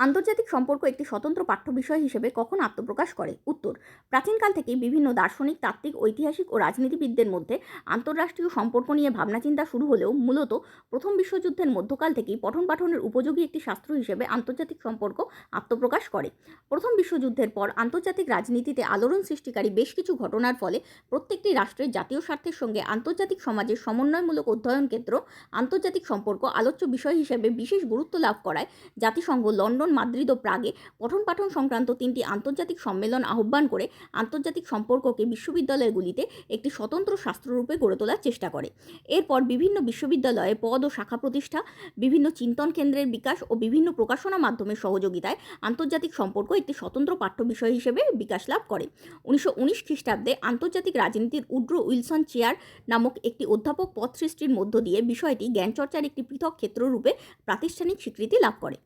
আন্তর্জাতিক সম্পর্ক একটি স্বতন্ত্র পাঠ্য বিষয় হিসেবে কখন আত্মপ্রকাশ করে? উত্তর, প্রাচীনকাল থেকেই বিভিন্ন দার্শনিক, তাত্ত্বিক, ঐতিহাসিক ও রাজনীতিবিদদের মধ্যে আন্তঃরাষ্ট্রীয় সম্পর্ক নিয়ে ভাবনাচিন্তা শুরু হলেও মূলত প্রথম বিশ্বযুদ্ধের মধ্যকাল থেকেই পঠন পাঠনের উপযোগী একটি শাস্ত্র হিসেবে আন্তর্জাতিক সম্পর্ক আত্মপ্রকাশ করে। প্রথম বিশ্বযুদ্ধের পর আন্তর্জাতিক রাজনীতিতে আলোড়ন সৃষ্টিকারী বেশ কিছু ঘটনার ফলে প্রত্যেকটি রাষ্ট্রের জাতীয় স্বার্থের সঙ্গে আন্তর্জাতিক সমাজের সমন্বয়মূলক অধ্যয়ন ক্ষেত্র আন্তর্জাতিক সম্পর্ক আলোচ্য বিষয় হিসেবে বিশেষ গুরুত্ব লাভ করায়। জাতিসংঘ লন্ডন মাদ্রিদ ও প্রাগে পঠন পাঠন সংক্রান্ত তিনটি আন্তর্জাতিক সম্মেলন আহ্বান করে আন্তর্জাতিক সম্পর্ককে বিশ্ববিদ্যালয়গুলিতে একটি স্বতন্ত্র শাস্ত্ররূপে গড়ে তোলার চেষ্টা করে। এরপর বিভিন্ন বিশ্ববিদ্যালয়ে পদ ও শাখা প্রতিষ্ঠা, বিভিন্ন চিন্তন কেন্দ্রের বিকাশ ও বিভিন্ন প্রকাশনা মাধ্যমের সহযোগিতায় আন্তর্জাতিক সম্পর্ক একটি স্বতন্ত্র পাঠ্য বিষয় হিসেবে বিকাশ লাভ করে। উনিশশো উনিশ খ্রিস্টাব্দে আন্তর্জাতিক রাজনীতির উড্রো উইলসন চেয়ার নামক একটি অধ্যাপক পদ সৃষ্টির মধ্য দিয়ে বিষয়টি জ্ঞানচর্চার একটি পৃথক ক্ষেত্ররূপে প্রাতিষ্ঠানিক স্বীকৃতি লাভ করে।